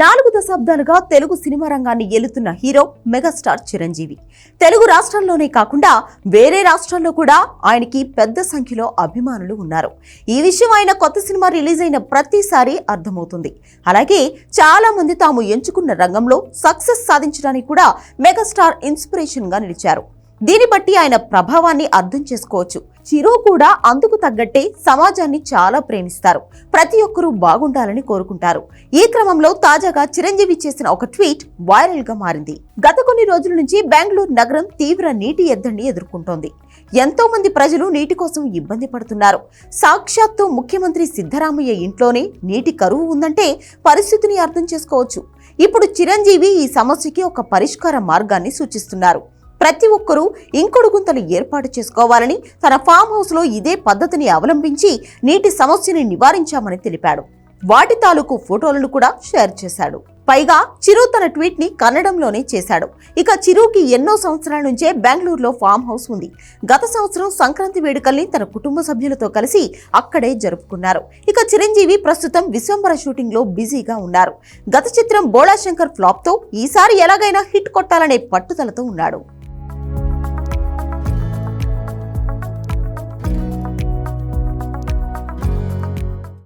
నాలుగు దశాబ్దాలుగా తెలుగు సినిమా రంగాన్ని ఏలుతున్న హీరో మెగాస్టార్ చిరంజీవి. తెలుగు రాష్ట్రాల్లోనే కాకుండా వేరే రాష్ట్రాల్లో కూడా ఆయనకి పెద్ద సంఖ్యలో అభిమానులు ఉన్నారు. ఈ విషయం ఆయన కొత్త సినిమా రిలీజ్ అయిన ప్రతిసారి అర్థమవుతుంది. అలాగే చాలా మంది తాము ఎంచుకున్న రంగంలో సక్సెస్ సాధించడానికి కూడా మెగాస్టార్ ఇన్స్పిరేషన్గా నిలిచారు. దీన్ని బట్టి ఆయన ప్రభావాన్ని అర్థం చేసుకోవచ్చు. చిరు కూడా అందుకు తగ్గట్టే సమాజాన్ని చాలా ప్రేమిస్తారు. ప్రతి ఒక్కరూ బాగుండాలని కోరుకుంటారు. ఈ క్రమంలో తాజాగా చిరంజీవి చేసిన ఒక ట్వీట్ వైరల్గా మారింది. గత కొన్ని రోజుల నుంచి బెంగళూరు నగరం తీవ్ర నీటి ఎద్దడిని ఎదుర్కొంటోంది. ఎంతో మంది ప్రజలు నీటి కోసం ఇబ్బంది పడుతున్నారు. సాక్షాత్తు ముఖ్యమంత్రి సిద్ధరామయ్య ఇంట్లోనే నీటి కరువు ఉందంటే పరిస్థితిని అర్థం చేసుకోవచ్చు. ఇప్పుడు చిరంజీవి ఈ సమస్యకి ఒక పరిష్కార మార్గాన్ని సూచిస్తున్నారు. ప్రతి ఒక్కరూ ఇంకుడు గుంతలు ఏర్పాటు చేసుకోవాలని తన ఫామ్ హౌస్లో ఇదే పద్ధతిని అవలంబించి నీటి సమస్యని నివారించామని తెలిపాడు. వాటి తాలూకు ఫోటోలను కూడా షేర్ చేశాడు. పైగా చిరు తన ట్వీట్ని కన్నడంలోనే చేశాడు. ఇక చిరుకి ఎన్నో సంవత్సరాల నుంచే బెంగళూరులో ఫామ్ హౌస్ ఉంది. గత సంవత్సరం సంక్రాంతి వేడుకల్ని తన కుటుంబ సభ్యులతో కలిసి అక్కడే జరుపుకున్నారు. ఇక చిరంజీవి ప్రస్తుతం విశ్వంబర షూటింగ్లో బిజీగా ఉన్నారు. గత చిత్రం బోళాశంకర్ ఫ్లాప్తో ఈసారి ఎలాగైనా హిట్ కొట్టాలనే పట్టుదలతో ఉన్నాడు.